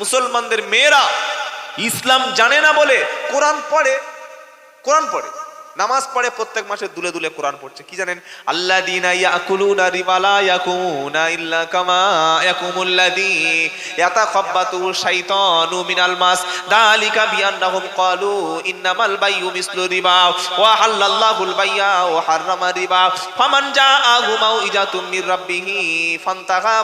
মুসলমানদের মেয়েরা ইসলাম জানে না বলে কোরআন পড়ে কোরআন পড়ে। নামাজ পড়ে প্রত্যেক মাসে দুলে দুলে কোরআন পড়ছে। কি জানেন? আল্লাহ ইয়াকুলুনা রিবালা ইয়াকুনা ইল্লা কামা ইয়াকুমুল্লাযী ইয়াতাখাব্বাতু শাইতানু মিনাল মাস। দালিকা বিআন্নাহুম ক্বালু ইন্নামাল বাইয়ু মিসলু রিবা ওয়া হাল্লাল্লাহুল বাইয়া ওয়া রিবা। ফামান জাআহু মাউইজাতুম মির রাব্বিহি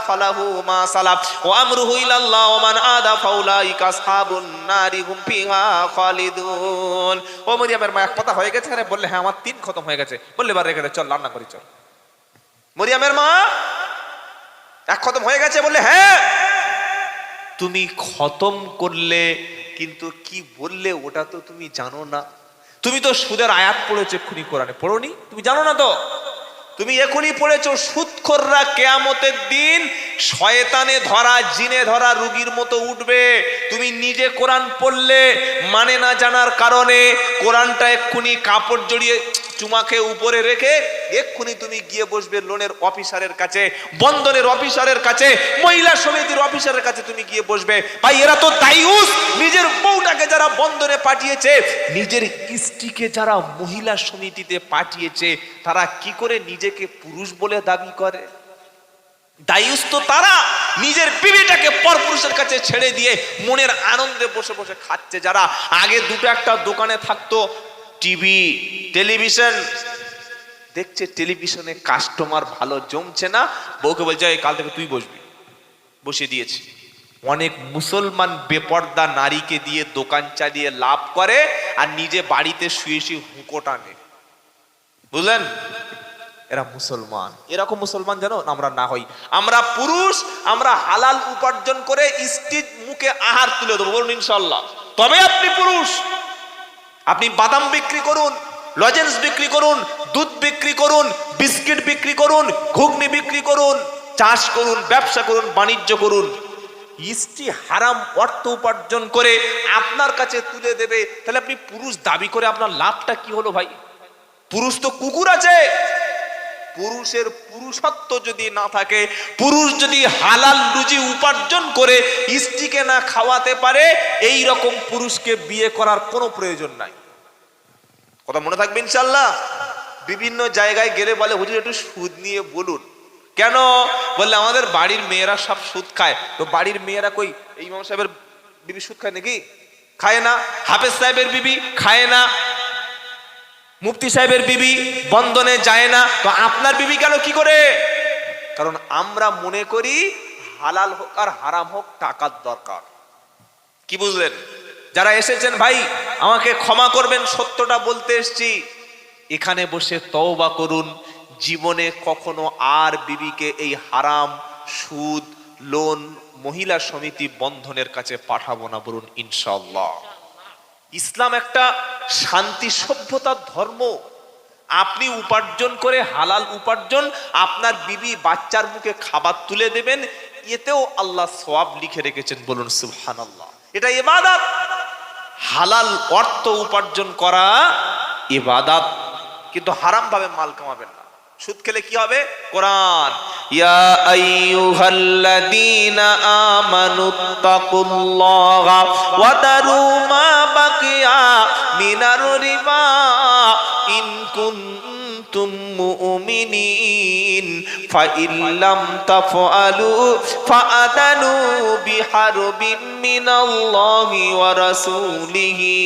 ফালাহু মা সালাব ওয়া আমরুহু ইলাল্লাহ ওয়া মান আদা ফাউলাইকা আসহাবুন নারি হুম ফিহা খালিদুন। ও মরিয়মের মা, এক কথা হয়ে গেছে আরে বললে হ্যাঁ আমার তিন খতম হয়ে গেছে। বললে, এবার রেখে দে, চল, রান্না করি, চল। মরিয়মের মা এক খতম হয়ে গেছে, বললে হ্যাঁ। তুমি খতম করলে, কিন্তু কি বললে ওটা তো তুমি জানো না। তুমি তো সুদের আয়াত পড়েছো এক্ষুনি কোরআনে, পড়োনি? তুমি জানো না তো? তুমি এখনই পড়েছো সুদখোররা কেয়ামতের দিন শয়তানে ধরা, জিনে ধরা রুগীর মতো উঠবে। তুমি নিজে কোরআন পড়লে মানে না জানার কারণে কোরআনটা এক্ষুনি কাপড় জড়িয়ে চুমাকে উপরে রেখে এক্ষুনি তুমি গিয়ে বসবে লোনের অফিসারের কাছে, বন্ধনের অফিসারের কাছে, মহিলা সমিতির অফিসারের কাছে তুমি গিয়ে বসবে। ভাই, এরা তো দায়ুস। নিজের বউটাকে যারা বন্ধনে পাঠিয়েছে, নিজের স্ত্রীকে যারা মহিলা সমিতিতে পাঠিয়েছে, তারা কি করে নিজেকে পুরুষ বলে দাবি করে? দায়ুস তো তারা নিজের বিবিটাকে পরপুরুষের কাছে ছেড়ে দিয়ে মনের আনন্দে বসে বসে খাচ্ছে যারা আগে দুটো একটা দোকানে থাকতো টিভি টেলিভিশন। দেখছে টেলিভিশনে কাস্টমার ভালো জমছে না বউকে বলছে "এই, কাল থেকে তুই বসবি। বসিয়ে দিয়েছি। অনেক মুসলমান বেপর্দা নারীকে দিয়ে দোকান চালিয়ে লাভ করে আর নিজে বাড়িতে শুয়ে শুয়ে হুঁকো টানে। বুঝলেন? এরা মুসলমান। এরকম মুসলমান জানো আমরা না হই। আমরা পুরুষ, আমরা হালাল উপার্জন করে স্ত্রীর মুখে আহার তুলে দেবো, বলুন ইনশাল্লাহ তবে আপনি পুরুষ, আপনি বাদাম বিক্রি করুন, লজেন্স বিক্রি করুন, দুধ বিক্রি করুন, বিস্কিট বিক্রি করুন, ঘুগনি বিক্রি করুন, চাষ করুন, ব্যবসা করুন, বাণিজ্য করুন। স্ত্রী হারাম অর্থ উপার্জন করে আপনার কাছে তুলে দেবে, তাহলে আপনি পুরুষ দাবি করে আপনার লাভটা কি হলো ভাই? পুরুষ তো কুকুর আছে পুরুষের পুরুষত্ব যদি না থাকে, পুরুষ যদি হালাল রুজি উপার্জন করে স্ত্রীকে না খাওয়াতে পারে এই রকম পুরুষকে বিয়ে করার কোনো প্রয়োজন নাই। কথা মনে থাকবে ইনশাল্লাহ বিভিন্ন জায়গায় গেলে বলে, হুজুর, একটু সুদ নিয়ে বলুন। কেন? বললে, আমাদের বাড়ির মেয়েরা সব সুদ খায়। তো বাড়ির মেয়েরা কই? এই ইমাম সাহেবের বিবি সুদ খায় নাকি? খায় না। হাফেজ সাহেবের বিবি খায় না। মুফতি সাহেবের বিবি বন্ধনে যায় না, তো আপনার বিবি গেল কি করে? কারণ আমরা মনে করি হালাল হোক আর হারাম হোক টাকার দরকার। কি বুঝলেন? যারা এসেছেন, ভাই, আমাকে ক্ষমা করবেন, সত্যটা বলতে এসছি। এখানে বসে তওবা করুন। জীবনে কখনো আর বিবিকে এই হারাম সুদ, লোন, মহিলা সমিতি বন্ধনের কাছে পাঠাবো না বলুন ইনশাল্লাহ ইসলাম একটা শান্তি সভ্যতার ধর্ম। আপনি উপার্জন করে হালাল উপার্জন, আপনার বিবি বাচ্চার মুখে খাবার তুলে দেবেন, এতেও আল্লাহ সওয়াব লিখে রেখেছেন বলুন সুবহানাল্লাহ। এটা ইবাদত। হালাল অর্থ উপার্জন করা ইবাদত, কিন্তু হারাম ভাবে মাল কামাবেন না। সুদ খেলে কি হবে? কোরআন। ইয়া আইয়ুহাল্লাযীনা আমানুত্তাকুল্লাহা ওয়া দারু মা বাকিয়া মিনার রিবা ইন কুনতুম মুমিনিন ফাইন লাম তাফআলু ফাআদানু বিহারবিন মিনাল্লাহি ওয়া রাসূলিহি।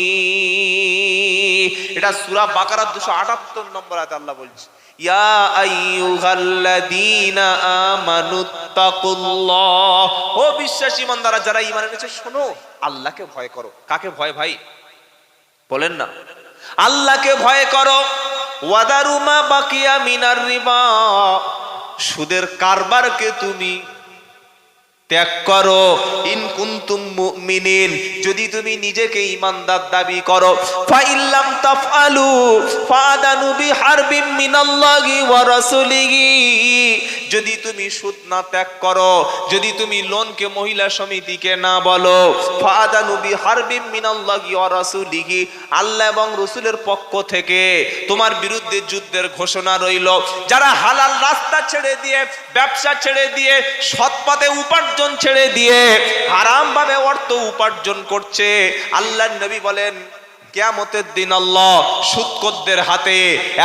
এটা সূরা বাকারার 278 নম্বর আয়াতে আল্লাহ বলছে, ইয়া আইয়ুহাল্লাযীনা আমানুত্তাকুল্লাহ ও বিশ্বাসী ইমানদাররা, যারা ঈমান এনেছে, শোনো, আল্লাহকে ভয় করো। কাকে ভয় ভাই? বলেন না। আল্লাহকে ভয় করো। ওয়াদারুমা বাকিয়া মিনার রিবা। সুদের কারবারকে তুমি ত্যাগ করো। ইন কুনতুম মুমিনিন, যদি তুমি নিজেকে ইমানদার দাবি করো। ফাইল্লাম তাফআলু ফাদানু বিহারবিম মিনাল্লাহি ওয়া রাসূলিহি। যদি তুমি সুদ না ত্যাগ করো, যদি তুমি লোনকে মহিলা সমিতিকে না বলো ফাদানু বিহারবিম মিনাল্লাহি ওয়া রাসূলিহি। আল্লাহ এবং রাসূলের পক্ষ থেকে তোমার বিরুদ্ধে যুদ্ধের ঘোষণা রইল। যারা হালাল রাস্তা ছেড়ে দিয়ে, ব্যবসা ছেড়ে দিয়ে, সৎ পথে উপার্জন উপার্জন ছেড়ে দিয়ে হারাম ভাবে অর্থ উপার্জন করছে। আল্লাহ নবী বলেন, কেয়ামতের দিন আল্লাহ সুদকরদের হাতে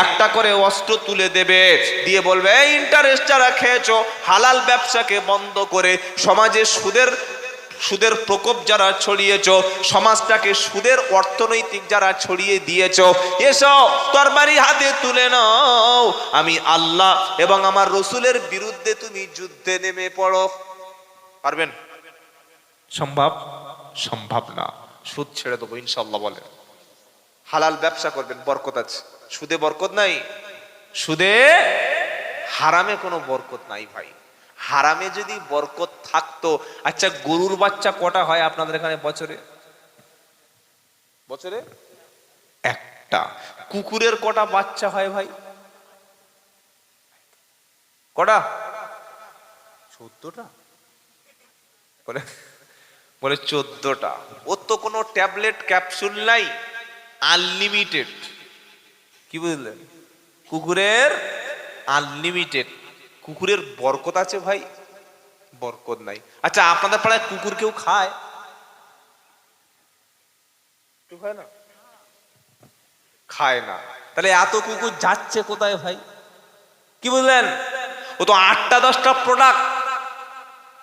একটা করে অস্ত্র তুলে দেবে। দিয়ে বলবে, এই ইন্টারেস্ট যারা খেয়েছো, হালাল ব্যবসাকে বন্ধ করে সমাজে সুদের সুদের প্রকোপ যারা ছড়িয়েছ, সমাজটাকে সুদের অর্থনৈতিক যারা ছড়িয়ে দিয়েছ, এসো, তরবারি হাতে তুলে নাও। আমি আল্লাহ এবং আমার রসুলের বিরুদ্ধে তুমি যুদ্ধে নেমে পড়ো। পারবেন? সম্ভব? সম্ভব না। সুদ ছেড়ে দেবো ইনশাল্লাহ বলেন। হালাল ব্যবসা করবেন বরকত আছে। সুদে বরকত নাই? সুদে? হারামে কোনো বরকত নাই ভাই। হারামে যদি বরকত থাকতো আচ্ছা গরুর বাচ্চা কটা হয় আপনাদের এখানে বছরে? বছরে? একটা। কুকুরের কটা বাচ্চা হয় ভাই? কটা? চোদ্দটা বলে বলে চোদ্দটা। ওর তো কোনো ট্যাবলেট ক্যাপসুল নাই আনলিমিটেড। কি বুঝলেন? কুকুরের আনলিমিটেড। কুকুরের বরকত আছে ভাই? বরকত নাই। আচ্ছা আপনাদের পাড়ায় কুকুর কেউ খায়? না? খায় না। তাহলে এত কুকুর যাচ্ছে কোথায় ভাই? কি বুঝলেন? ও তো আটটা দশটা প্রোডাক্ট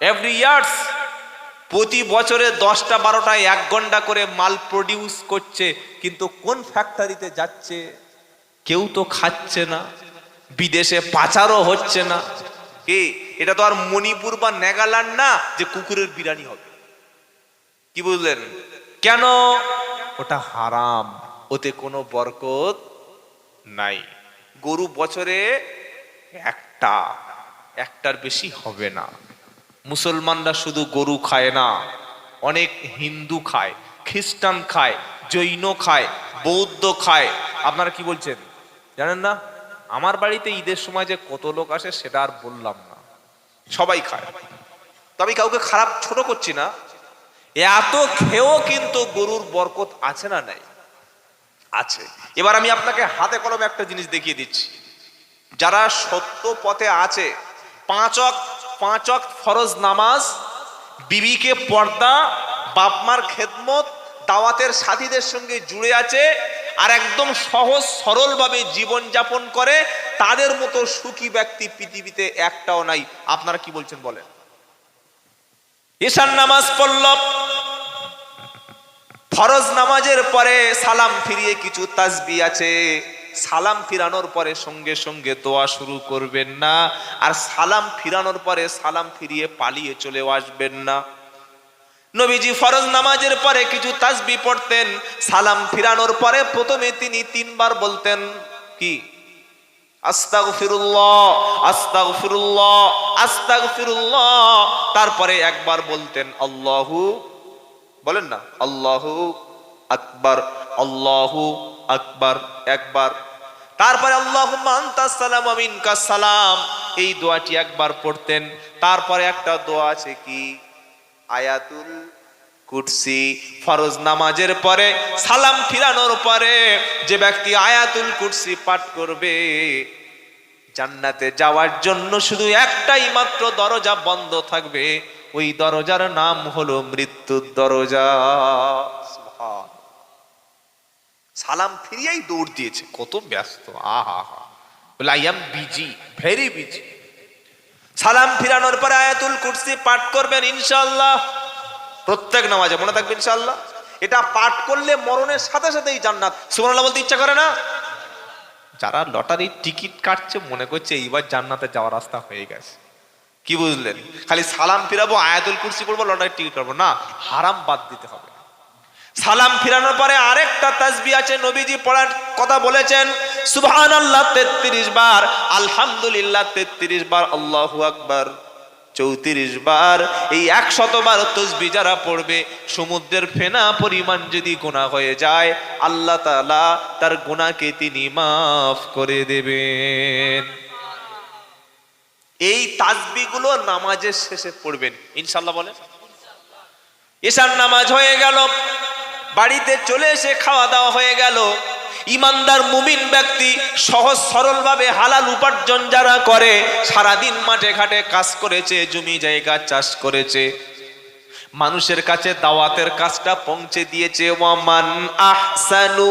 এভরি ইয়ার্স প্রতি বছরে দশটা বারোটা এক ঘণ্টা করে মাল প্রডিউস করছে, কিন্তু কোন ফ্যাক্টরিতে যাচ্ছে, কেউ তো খাচ্ছে না, বিদেশে পাচারও হচ্ছে না। কি? এটা তো আর মণিপুর বা নাগাল্যান্ড না যে কুকুরের বিরিয়ানি হবে। কি বুঝলেন? কেন? ওটা হারাম, ওতে কোনো বরকত নাই। গরু বছরে একটা, একটার বেশি হবে না। মুসলমানরা শুধু গরু খায় না, অনেক হিন্দু খায়, খ্রিস্টান খায়, জৈন খায়, বৌদ্ধ খায়। আপনারা কি বলছেন? জানেন না? আমার বাড়িতে ঈদের সময় যে কত লোক আসে, সেটা আর বললাম না। সবাই খায়। তো আমি কাউকে খারাপ ছোট করছি না। এত খেয়েও কিন্তু গরুর বরকত আছে না নাই? আছে। এবার আমি আপনাকে হাতে কলমে একটা জিনিস দেখিয়ে দিচ্ছি। যারা সত্য পথে আছে পাঁচক পাঁচক ফরজ নামাজ, বিবিকে পর্দা, বাপমার খেদমত, দাওয়াতের সাথীদের সঙ্গে জুড়ে আছে আর একদম সহজ সরলভাবে জীবন যাপন করে তাদের মতো সুখী ব্যক্তি পৃথিবীতে একটাও নাই। আপনারা কি বলছেন বলেন? ঈশান নামাজ পড়ল ফরজ নামাজের পরে সালাম ফিরিয়ে কিছু তাসবি আছে। সালাম ফিরানোর পরে সঙ্গে সঙ্গে দোয়া শুরু করবেন না, আর সালাম ফিরানোর পরে সালাম ফিরিয়ে পালিয়ে চলেও আসবেন না। নবীজি ফরজ নামাজের পরে কিছু তাসবি পড়তেন, সালাম ফিরানোর পরে প্রথমে তিনি তিনবার বলতেন, কি? তারপরে একবার বলতেন, আল্লাহু, বলেন না, আল্লাহু আকবার আল্লাহু আকবার, একবার। তারপরে আল্লাহ সালাম সালাম। এই দোয়াটি একবার পড়তেন। তারপরে একটা দোয়া আছে কি? আয়াতুল কুটসি ফরজ নামাজের পরে সালাম ফিরানোর পরে যে ব্যক্তি আয়াতুল কুটসি পাঠ করবে, জান্নাতে যাওয়ার জন্য শুধু একটাই মাত্র দরজা বন্ধ থাকবে। ওই দরজার নাম হলো মৃত্যুর দরজা। সালাম ফিরিয়েই দৌড় দিয়েছে। কত ব্যস্ত, আহা বলে I am busy very busy সালাম ফিরানোর পরে আয়াতুল কুরসি পাঠ করবেন ইনশাল্লাহ প্রত্যেক নামাজে মনে থাকবে ইনশাল্লাহ এটা পাঠ করলে মরণের সাথে সাথেই জান্নাত। সুবহানাল্লাহ বলতে ইচ্ছা করে না? যারা লটারির টিকিট কাটছে, মনে করছে এইবার জান্নাতে যাওয়ার রাস্তা হয়ে গেছে। কি বুঝলেন? খালি সালাম ফিরাবো, আয়াতুল কুরসি করব, লটারির টিকিট করব না, হারাম বাদ দিতে হবে। সালাম ফিরানোর পরে আরেকটা তাজবি আছে, নবীজি পড়ার কথা বলেছেন সুবহান আল্লাহ 33 বার, আলহামদুলিল্লাহ 33 বার, আল্লাহু আকবার, চৌত্রিশ বার, এই একশত বার তসবি যারা পড়বে, সমুদ্রের ফেনা পরিমাণ যদি গোনা হয়ে যায়, আল্লাহ তালা তার গোনাকে তিনি মাফ করে দেবেন। এই তাসবিগুলো নামাজের শেষে পড়বেন ইনশাল্লাহ বলেন। ঈশান নামাজ হয়ে গেল বাড়িতে চলে এসে খাওয়া দাওয়া হয়ে গেল। ইমানদার মুমিন ব্যক্তি সহজ সরলভাবে হালাল উপার্জন যারা করে, সারাদিন মাঠে ঘাটে কাজ করেছে, জমি জায়গা চাষ করেছে। মানুষের কাছে দাওয়াতের কাজটা পৌঁছে দিয়েছে ওয়ামান আহসানু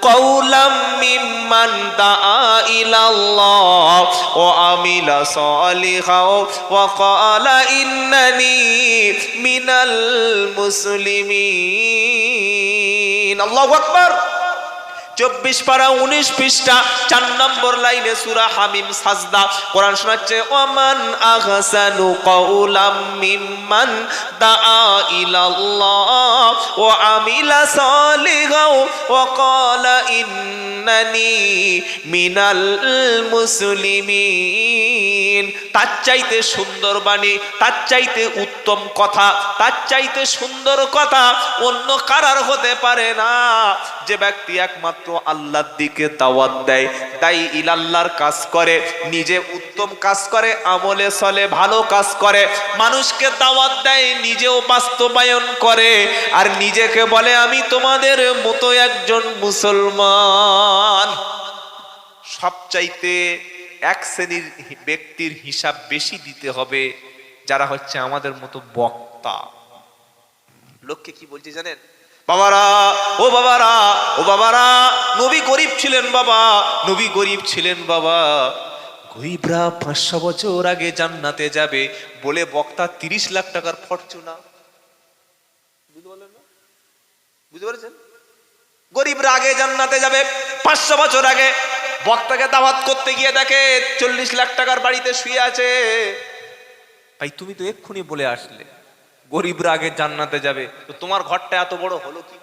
কৌলাম মিম্মান দাআ ইলাল্লাহ ওয়া আমিলা সালিহা ওয়া ক্বালা ইন্নানি মিনাল মুসলিমিন আল্লাহু আকবার চব্বিশ পারা উনিশ পৃষ্ঠা, চার নম্বর লাইনে সুরা হামিম সাজদা। কোরআন শোনাচ্ছে ওমান আহসানু কওলাম মিম্মান দাআ ইলাল্লাহ ওয়া আমিলা সালিহাও ওয়া ক্বালা ইন্নানি মিনাল মুসলিমিন। তার চাইতে সুন্দর বাণী, তার চাইতে উত্তম কথা, তার চাইতে সুন্দর কথা অন্য কারার হতে পারে না। যে ব্যক্তি একমাত্র আল্লাহর দিকে দাওয়াত দেয়, তাই ইলাল্লাহর কাজ করে, নিজে উত্তম কাজ করে, আমলে চলে, ভালো কাজ করে। মানুষকে দাওয়াত দেয়, নিজেও বাস্তবায়ন করে। আর নিজেকে বলে, আমি তোমাদের মতো একজন মুসলমান। সবচাইতে এক শ্রেণির ব্যক্তির হিসাব বেশি দিতে হবে, যারা হচ্ছে আমাদের মতো বক্তা। লোককে কি বলছে জানেন? বাবারা, ও বাবারা ও বাবারা, নবী গরিব ছিলেন বাবা, নবী গরিব ছিলেন বাবা। গরিবরা পাঁচশো বছর আগে জান্নাতে যাবে বলে বক্তা তিরিশ লাখ টাকার ফরচুনা। বুঝতে পারলেন না? বুঝতে পেরেছেন? গরিবরা আগে জান্নাতে যাবে পাঁচশো বছর আগে। বক্তাকে দাওয়াত করতে গিয়ে দেখে চল্লিশ লাখ টাকার বাড়িতে শুয়ে আছে। ভাই, তুমি তো এক্ষুনি বলে আসলে। গরিবরা আগে জান্নাতে যাবে। তো তোমার ঘরটা এত বড় হলো কি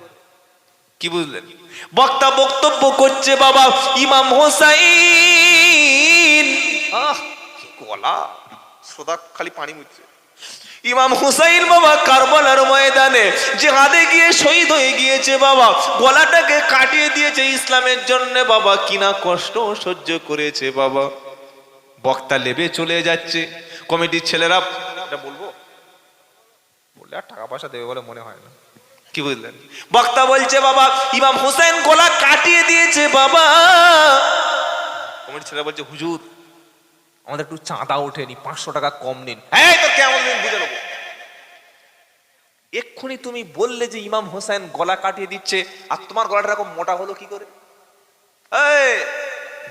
কি বুঝলেন? বক্তা বক্তব্য করছে বাবা ইমাম হোসাইন। গলা। সোদা খালি পানি মুচ্ছে ইমাম হুসাইন বাবা কারবালার ময়দানে জেহাদে গিয়ে শহীদ হয়ে গিয়েছে বাবা। গলাটাকে কাটিয়ে দিয়েছে ইসলামের জন্য বাবা। কিনা কষ্ট সহ্য করেছে বাবা। বক্তা লেবে চলে যাচ্ছে। কমিটির ছেলেরা বলব? আর টাকা পয়সা দেবে বলে মনে হয় না। কি বুঝলেন? বক্তা বলছে বাবা ইমাম হুসাইন গলা কাটিয়ে দিয়েছে বাবা। কমিটির ছেলেরা বলছে হুজুর আমাদের একটু চাঁদা ওঠেনি পাঁচশো টাকা কম নিন। এই তো কেমন দিন বুঝে নেব? এক্ষুনি তুমি বললে যে ইমাম হোসেন গলা কাটিয়ে দিচ্ছে আর তোমার গলাটা এরকম মোটা হলো কি করে? এই,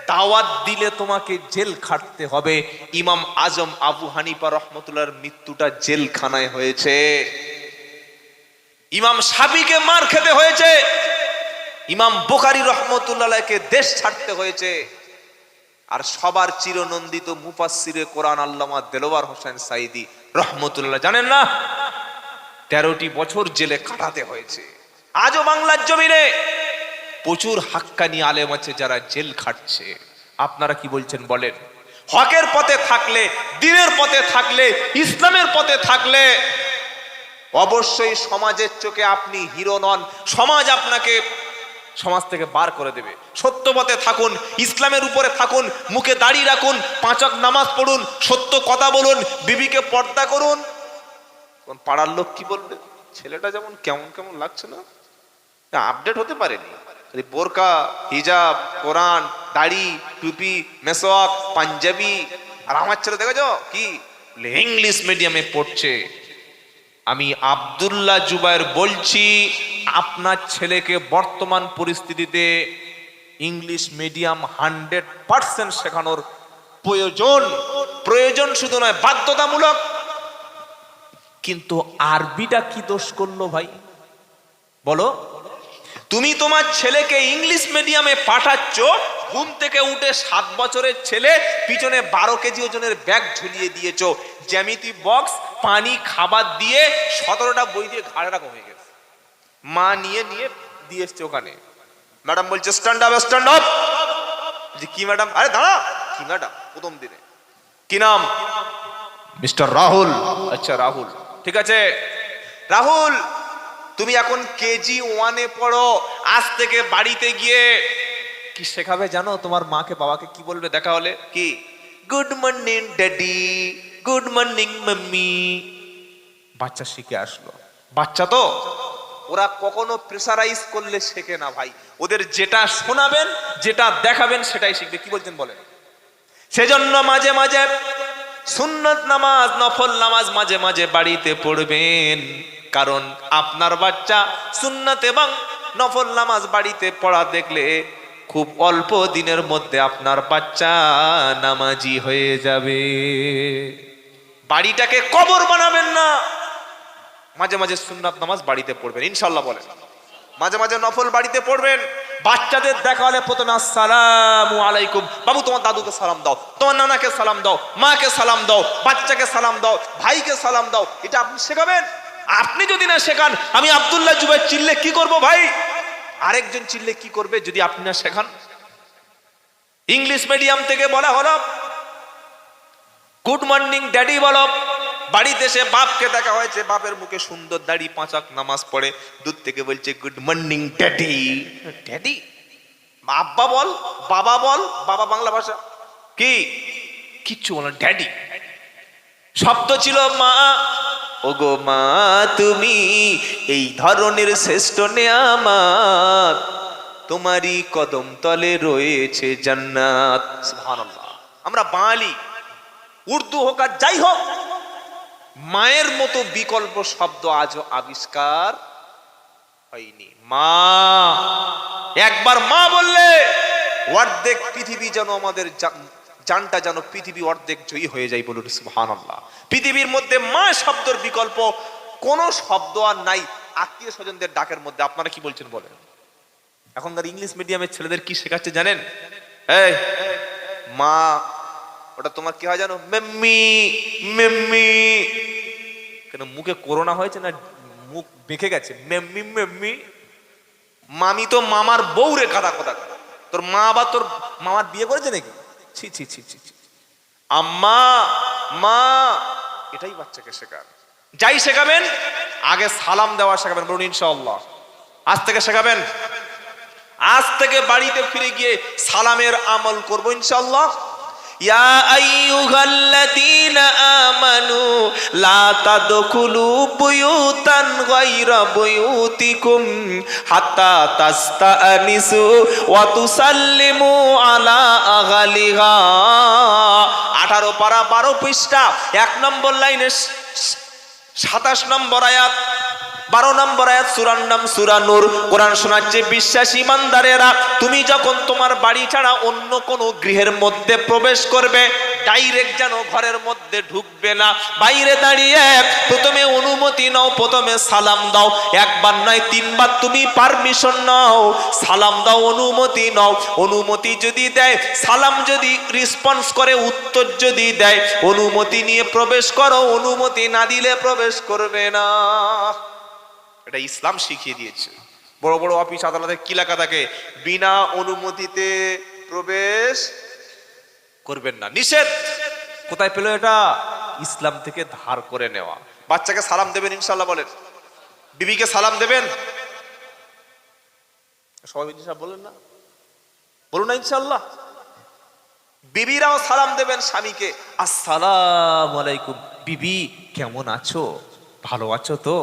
দাওয়াত দিলে তোমাকে জেল খাটতে হবে। ইমাম আজম আবু হানিফা রহমতুল্লাহর মৃত্যুটা জেলখানায় হয়েছে। ইমাম সাবিকে মার খেতে হয়েছে। ইমাম বোকারি রহমতুল্লাহকে দেশ ছাড়তে হয়েছে। আর সবার চিরনন্দিত মুফাসসিরে কোরআন আল্লামা দেলোয়ার হোসেন সাইদি রহমতুল্লাহ, জানেন না? তেরোটি বছর জেলে কাটাতে হয়েছে। আজও বাংলার জমিনে প্রচুর হাক্কানি আলেম আছে যারা জেল খাটছে। আপনারা কি বলছেন বলেন? হকের পথে থাকলে, দিনের পথে থাকলে, ইসলামের পথে থাকলে অবশ্যই সমাজের চোখে আপনি হিরো নন। সমাজ আপনাকে সমাজ থেকে বার করে দেবে। সত্য পথে থাকুন, ইসলামের উপরে থাকুন, মুখে দাঁড়িয়ে রাখুন, পাঁচক নামাজ পড়ুন, সত্য কথা বলুন, বিবিকে পর্দা করুন। পাড়ার লোক কি বলবে? ছেলেটা যেমন কেমন কেমন লাগছে না? আপডেট হতে পারেনি। বোরকা, হিজাব, কোরআন, দাড়ি, টুপি মেসওয়াক পাঞ্জাবি। আর আমার ছেলে দেখেছ কি? ইংলিশ মিডিয়ামে পড়ছে। আমি আব্দুল্লাহ জুবাইর বলছি, আপনার ছেলেকে বর্তমান পরিস্থিতিতে ইংলিশ মিডিয়াম হান্ড্রেড পার্সেন্ট শেখানোর প্রয়োজন। প্রয়োজন শুধু নয়, বাধ্যতামূলক। কিন্তু আরবিটা কি দোষ করল ভাই? বলো। তুমি তোমার ছেলেকে ইংলিশ মিডিয়ামে পাঠাচ্ছ ঘুম থেকে উঠে সাত বছরের ছেলে পিছনে বারো কেজি ওজনের ব্যাগ ঝুলিয়ে দিয়েছ। জ্যামিতি বক্স পানি খাবার দিয়ে সতেরোটা বই দিয়ে ঘাড়ে রাখা হয়ে গেছে। মা নিয়ে নিয়ে দিয়ে এসছে ওখানে। ম্যাডাম বলছে স্ট্যান্ড আপ স্ট্যান্ড আপ যে কি ম্যাডাম? আরে দাঁড়া! কি ম্যাডাম? প্রথম দিনে। কি নাম? মিস্টার রাহুল। আচ্ছা রাহুল। ঠিক আছে। রাহুল! তুমি এখন কেজি ওয়ানে পড়ো আজ থেকে বাড়িতে গিয়ে। কি শেখাবে জানো? তোমার মাকে বাবাকে কি বলবে দেখা হলে? কি? Good morning daddy good morning mummy বাচ্চা শিখে আসলো। বাচ্চা তো? ওরা কখনো প্রেসারাইজ করলে শেখে না ভাই। ওদের যেটা শোনাবেন যেটা দেখাবেন সেটাই শিখবে। কি বলছেন বলেন? সেজন্য মাঝে মাঝে সুন্নত নামাজ নফল নামাজ মাঝে মাঝে বাড়িতে পড়বেন। কারণ আপনার বাচ্চা সুন্নত এবং নফল নামাজ বাড়িতে পড়া দেখলে খুব অল্প দিনের মধ্যে আপনার বাচ্চা নামাজি হয়ে যাবে। বাড়িটাকে কবর বানাবেন না। মাঝে মাঝে সুন্নাত নামাজ বাড়িতে পড়বেন ইনশাল্লাহ বলেন। মাঝে মাঝে নফল বাড়িতে পড়বেন। বাচ্চাদের দেখা হলে প্রথমে আসসালামু আলাইকুম। বাবু, তোমার দাদুকে সালাম দাও, তোমার নানাকে সালাম দাও, মাকে সালাম দাও, বাচ্চাকে সালাম দাও, ভাইকে সালাম দাও, এটা আপনি শেখাবেন? আপনি যদি না শেখান, আমি আবদুল্লাহ জুবাই চিল্লে কি করব ভাই? আরেকজন চিল্লে কি করবে যদি আপনি না শেখান? ইংলিশ মিডিয়াম থেকে বলা হলো, গুড মর্নিং ড্যাডি বলো। বাড়িতে এসে বাপকে দেখা হয়েছে, বাপের মুখে সুন্দর দাড়ি পাঁচাক নামাজ পড়ে দূর থেকে বলছে, গুড মর্নিং ড্যাডি। ড্যাডি? আব্বা বল, বাবা বল, বাবা বাংলা ভাষা। কি? কিচ্ছু বল, ড্যাডি। শব্দ ছিল মা ওগো মা, তুমি এই ধরনের শ্রেষ্ঠ নেয়ামাত তোমারই কদম তলে রয়েছে জান্নাত। আমরা বাঙালি, উর্দু হোক আর যাই হোক, মায়ের মতো বিকল্প শব্দ আজও আবিষ্কার হয়নি। মা, একবার মা বললে, অর্ধেক পৃথিবী যেন আমাদের জানটা যেন পৃথিবী অর্ধেক জয়ী হয়ে যায় বলুন, সুবহানাল্লাহ। পৃথিবীর মধ্যে মা শব্দের বিকল্প কোন শব্দ আর নাই। আত্মীয় স্বজনদের ডাকের মধ্যে, আপনারা কি বলছেন বলেন? এখনকার ইংলিশ মিডিয়ামের ছেলেদের কি শেখাচ্ছে জানেন? মা, ওটা তোমার কি হয় জানো? মেম্মি মেম্মি। কেন মুখে করোনা হয়েছে না মুখ বেঁকে গেছে? মেম্মি মেম্মি। মামি তো মামার বউ রে কাদা। কথা তোর মা আবার তোর মামার বিয়ে করেছে নাকি? ছি ছি ছি ছি আম্মা, মা, এটাই বাচ্চাকে শেখান। যাই শেখাবেন, আগে সালাম দেওয়া শেখাবেন বলুন, ইনশাআল্লাহ। আজ থেকে শেখাবেন? আজ থেকে বাড়িতে ফিরে গিয়ে সালামের আমল করব, ইনশাআল্লাহ। ইয়া আইয়ুহাল্লাযীনা আমানু, লা তাদখুলু বুয়ুতান গায়রা বুয়ুতিকুম হাত্তা তাস্তানিসু ওয়া তুসাল্লিমু আলা আহলিহা 18 পারা 12 পৃষ্ঠা, এক নম্বর লাইনে সাতাশ নম্বর আয়াত। বারো নম্বর আয়াত, সুরার নাম সুরা নূর। কোরআন শোনাচ্ছে, বিশ্বাস ইমানদারেরা, তুমি যখন তোমার বাড়ি ছাড়া অন্য কোনো গৃহের মধ্যে প্রবেশ করবে ডাইরেক্ট যেন ঘরের মধ্যে ঢুকবে না। বাইরে দাঁড়িয়ে প্রথমে অনুমতি নাও, প্রথমে সালাম দাও। একবার নয়, তিনবার তুমি পারমিশন নাও, সালাম দাও, অনুমতি নাও। অনুমতি যদি দেয়, সালাম যদি রেসপন্স করে, উত্তর যদি দেয়, অনুমতি নিয়ে প্রবেশ করো, অনুমতি না দিলে প্রবেশ করবে না। এটা ইসলাম শিখিয়ে দিয়েছে। বড় বড় অফিস আদালতে কি লেখা থাকে? বিনা অনুমতিতে প্রবেশ করবেন না। নিষেধ! কোথায় পেল এটা? ইসলাম থেকে ধার করে নেওয়া। বাচ্চাকে সালাম দেবেন ইনশাল্লাহ বলেন। বিবিকে সালাম দেবেন? সবাই সাহেব বলেন না? বলুন না ইনশাল্লাহ বিবিরাও সালাম দেবেন স্বামীকে। আসসালাম আলাইকুম। বিবি, কেমন আছো? ভালো আছো তো?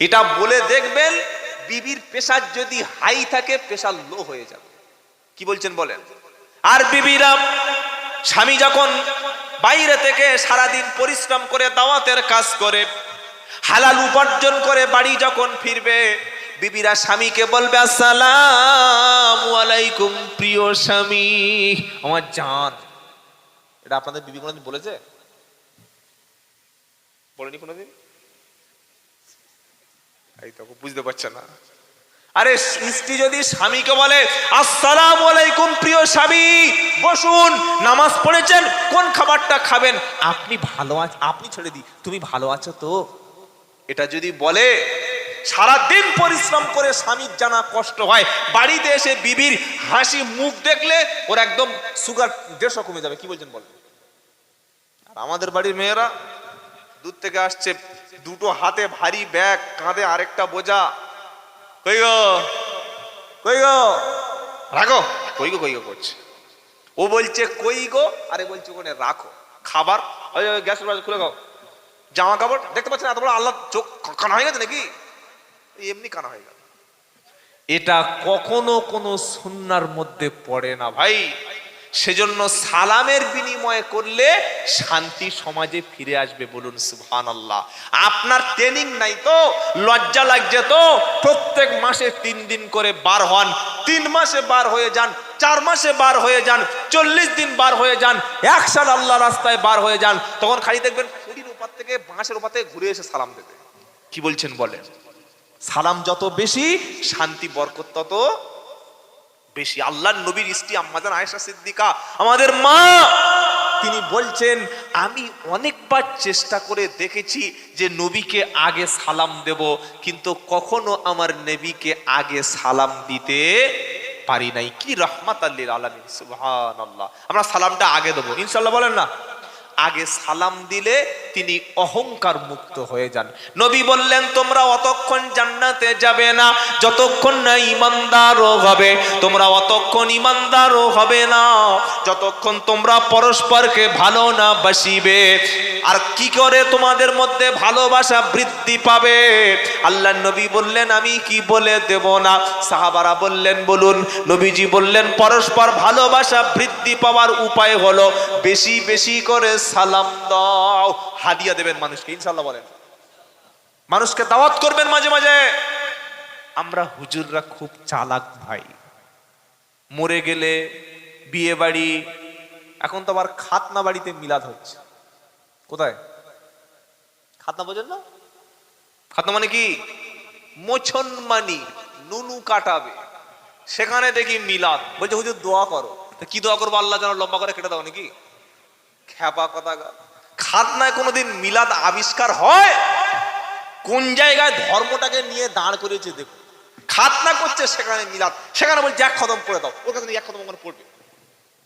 এটা বলে দেখবেন, বিবির প্রেশার যদি হাই থাকে, প্রেশার লো হয়ে যাবে। কি বলছেন বলেন? আর বিবিরা, স্বামী যখন বাইরে থেকে সারাদিন পরিশ্রম করে দাওয়াতের কাজ করে, হালাল উপার্জন করে বাড়ি যখন ফিরবে, বিবিরা স্বামীকে বলবে, আসসালাম আলাইকুম প্রিয় স্বামী। আমার জান। এটা আপনাদের বিবি কোনোদিন বলেছে? বলেনি কোনোদিন? এই তো, বুঝতে পারছে না। আরে স্ত্রী যদি স্বামীকে বলে, আসসালাম আলাইকুম, প্রিয় স্বামী, বসুন, নামাজ পড়েছেন, কোন খাবারটা খাবেন? আপনি ভালো আছেন আপনি ছেড়ে দি তুমি ভালো আছো তো? এটা যদি বলে সারা দিন পরিশ্রম করে স্বামীর জানা কষ্ট হয়, বাড়িতে এসে বিবির হাসি, মুখ দেখলে ওর একদম সুগার দেড়শো কমে যাবে। কি বলছেন বলেন? আর আমাদের বাড়ির মেয়েরা দূর থেকে আসছে দুটো হাতে ভারী ব্যাগ কাঁধে আরেকটা বোঝা। কই গো? কই গো? রাখো। কই গো কই গো করছে? ও বলছে কই গো? আরে বলছে ওখানে রাখো। খাবার? গ্যাস খুলে গাও জামা কাপড় দেখতে পাচ্ছেন এত বড় আল্লাহ চোখ কানা হয়ে গেছে নাকি? এমনি কানা হয়ে গেল। এটা কখনো কোনো সুন্নার মধ্যে পড়ে না ভাই। সেজন্য সালামের বিনিময়ে করলে শান্তি সমাজে ফিরে আসবে বলুন সুবহান আল্লাহ আপনার ট্রেনিং নাই তো, লজ্জা লাগছে তো, প্রত্যেক মাসে তিন দিন করে বার হন, তিন মাসে বার হয়ে যান, চার মাসে বার হয়ে যান, চল্লিশ দিন বার হয়ে যান এক সাল আল্লাহ রাস্তায় বার হয়ে যান, তখন খালি দেখবেন খুঁড়ির উপার থেকে বাঁশের উপার থেকে ঘুরে এসে সালাম দেবে। কি বলছেন বলেন? সালাম যত বেশি, শান্তি, বরকত তত বেশি। আল্লাহর নবীর স্ত্রী আম্মাজান আয়েশা সিদ্দিকা, আমাদের মা। তিনি বলছেন, আমি অনেকবার চেষ্টা করে দেখেছি যে নবীকে আগে সালাম দেব, কিন্তু কখনো আমার নবীকে আগে সালাম দিতে পারি নাই। কি রহমাত আল্লাহ আমরা সালামটা আগে দেবো। ইনশাল্লাহ বলেন না? আগে সালাম দিলে তিনি অহংকার মুক্ত হয়ে যান। নবী বললেন, তোমরা অতক্ষণ জান্নাতে যাবে না, যতক্ষণ না ইমানদারও হবে। তোমরা অতক্ষণ ইমানদারও হবে না, যতক্ষণ তোমরা পরস্পরকে ভালো না বাসিবে। আর কি করে তোমাদের মধ্যে ভালোবাসা বৃদ্ধি পাবে? আল্লাহ নবী বললেন, আমি কি বলে দেব না? সাহাবারা বললেন, বলুন। নবীজি বললেন, পরস্পর ভালোবাসা বৃদ্ধি পাওয়ার উপায় হলো বেশি বেশি করে সালাম দাও। হাদিয়া দেবেন মানুষকে ইনশাল্লাহ বলেন। মানুষকে দাওয়াত করবেন মাঝে মাঝে। আমরা হুজুররা খুব চালাক ভাই। মরে গেলে বিয়ে বাড়ি, এখন তো আবার খাতনা বাড়িতে মিলাদ হচ্ছে। কোথায়? খাতনা বোঝেন না? খাতনা মানে কি? মোছন মানি, নুনু কাটাবে। সেখানে দেখি মিলাদ। বলছে, হুজুর, দোয়া করো। কি দোয়া করব? আল্লাহ যেন লম্বা করে কেটে দাও, নাকি? খ্যাপা কথা খাতনায় কোনোদিন মিলাদ আবিষ্কার হয়? কোন জায়গায় ধর্মটাকে নিয়ে দাঁড় করেছে দেখুন। খাতনা করছে, সেখানে মিলাদ। সেখানে বলছে, এক খতম করে দাও। ওর কাছে এক খতম করে পড়বে।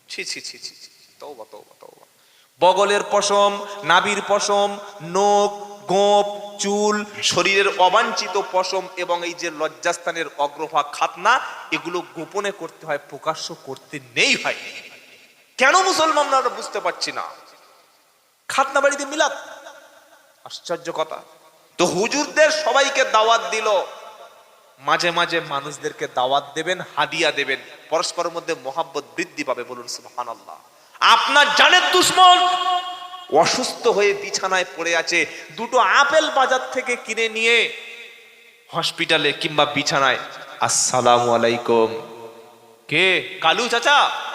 ছি ছি ছি ছি ছি তওবা তওবা তওবা। বগলের পশম নাবির পশম নোক গোপ চুল, শরীরের অবাঞ্ছিত পশম এবং এই যে লজ্জাস্থানের অগ্রভাগ খাতনা, এগুলো গোপনে করতে হয়, প্রকাশ্য করতে নেই হয় কেন মুসলমানরা আমরা বুঝতে পারছি না? খাতনা বাড়িতে মিলাদ। আশ্চর্য কথা। তো হুজুরদের সবাইকে দাওয়াত দিল। মাঝে মাঝে মানুষদেরকে দাওয়াত দেবেন, হাদিয়া দেবেন। পরস্পরের মধ্যে মহাব্বত বৃদ্ধি পাবে বলুন সুবহানাল্লাহ। আপনার জানের দুশ্মন অসুস্থ হয়ে বিছানায় পড়ে আছে। দুটো আপেল বাজার থেকে কিনে নিয়ে হসপিটালে কিংবা বিছানায়। আসসালামু আলাইকুম। কে? কালু চাচা?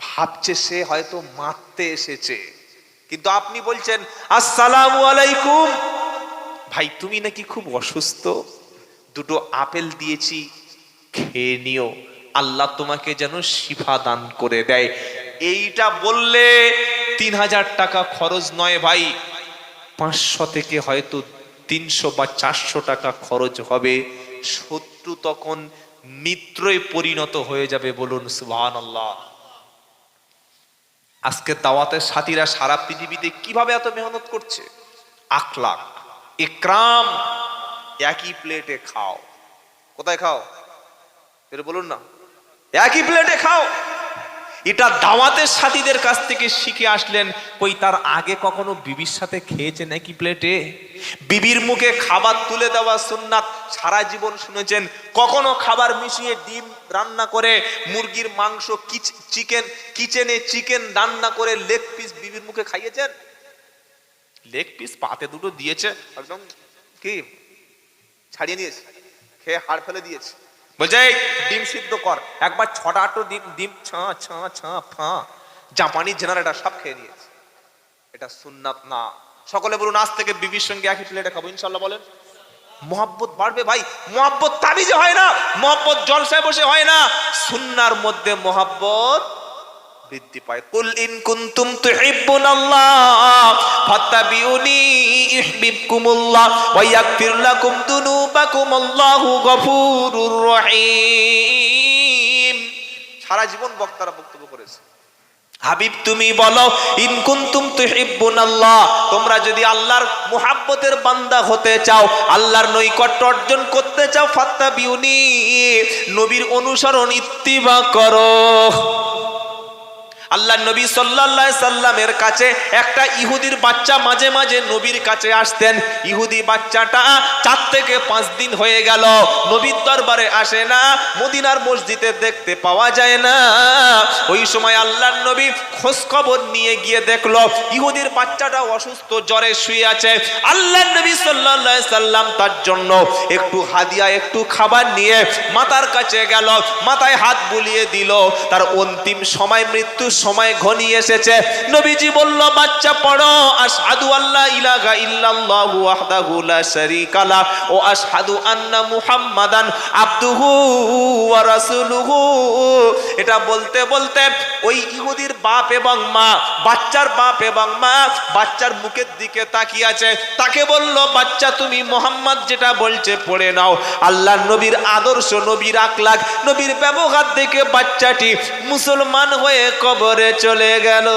ভাবছে সে হয়তো মারতে এসেছে। কিন্তু আপনি বলছেন, আসসালাম আলাইকুম। ভাই, তুমি নাকি খুব অসুস্থ? দুটো আপেল দিয়েছি, খেয়ে নিও। আল্লাহ তোমাকে যেন শিফা দান করে দেয়। এইটা বললে তিন হাজার টাকা খরচ নয় ভাই। পাঁচশো থেকে হয়তো তিনশো বা চারশো টাকা খরচ হবে। শত্রু তখন মিত্রই পরিণত হয়ে যাবে বলুন সুবহান আল্লাহ আজকে দাওয়াতের সাথীরা সারা পৃথিবীতে কীভাবে এত মেহনত করছে? আখলাক ইকরাম একই প্লেটে খাও। কোথায় খাও? এটা বলুন না। একই প্লেটে খাও। এটা দাওয়াতের সাথীদের কাছ থেকে শিখে আসলেন, কই তার আগে কখনো বিবির সাথে খেয়েছেন একই প্লেটে বিবির মুখে খাবার তুলে দেওয়া সুন্নাত সারা জীবন শুনেছেন, কখনো খাবার মিশিয়ে ডিম রান্না করে, মুরগির মাংস চিকেন, কিচেনে চিকেন রান্না করে লেগ পিস বিবির মুখে খাইয়েছেন? লেগ পিস পাতে দুটো দিয়েছে, একদম কি? ছাড়িয়ে নিয়েছে খেয়ে হাড় ফেলে দিয়েছে। বলছে ডিম সিদ্ধ কর, একবার ছটা আটো ডিম ডিম ছা ছা ছা, ফা। জাপানি জেনারেটার সব খেয়ে নিয়েছে। এটা সুন্নাত না। সকলে বলুন, আজ থেকে বিবির সঙ্গে একই প্লেটে খাব ইনশাল্লাহ বলেন। মোহাব্বত বাড়বে ভাই। মোহাব্বত তাবিজে হয় না, মোহাব্বত জলসায় বসে হয় না। সুন্নার মধ্যে মোহাব্বত বৃদ্ধি পায়। কুল ইন কুনতুম তুহিব্বুনাল্লাহ, ফাত্তাবিউনি ইউহিব্বুকুমুল্লাহ, ওয়া ইয়াগফির লাকুম দুনুবাকুম আল্লাহু গফুরুর রহিম। সারা জীবন বক্তারা বক্তব্য করেছে। হাবিব, তুমি বলো ইনকুন্তুম কুনতুম তুহিব্বুনাল্লাহ তোমরা যদি আল্লাহর মুহাব্বতের বান্দা হতে চাও, আল্লাহর নৈকট্য অর্জন করতে চাও, ফাত্তাবিউনি, নবীর অনুসরণ ইত্তিবা করো। আল্লাহ নবী আলাইহি সাল্লামের কাছে একটা ইহুদির বাচ্চা মাঝে মাঝে নবীর কাছে আসতেন। ইহুদি বাচ্চাটা চার থেকে পাঁচ দিন হয়ে গেল। নবীর দরবারে আসে না, মদিনার মসজিদে দেখতে পাওয়া যায় না। ওই সময় আল্লাহর নবী খোঁজ খবর নিয়ে গিয়ে দেখল, ইহুদির বাচ্চাটা অসুস্থ, জ্বরে শুয়ে আছে। আল্লাহ নবী আলাইহি সাল্লাম তার জন্য একটু হাদিয়া, একটু খাবার নিয়ে মাতার কাছে গেল। মাথায় হাত বুলিয়ে দিল। তার অন্তিম সময় মৃত্যুর সময় ঘনিয়ে এসেছে। নবীজি বলল, বাচ্চা পড়ো, আশহাদু আল্লাহ ইলাহা ইল্লাল্লাহু ওয়াহদাহু লা শারীকা লা ও আশহাদু আন্না মুহাম্মাদান আবদুহু ওয়া রাসূলুহু। এটা বলতে বলতে ওই ইহুদির বাপ এবং মা, বাচ্চার বাপ এবং মা বাচ্চার মুখের দিকে তাকিয়ে আছে। তাকে বলল, বাচ্চা, তুমি মোহাম্মদ যেটা বলছে, পড়ে নাও। আল্লাহ নবীর আদর্শ, নবীর আকলাক নবীর ব্যবহার দেখে বাচ্চাটি মুসলমান হয়ে কবরে করে চলে গেল।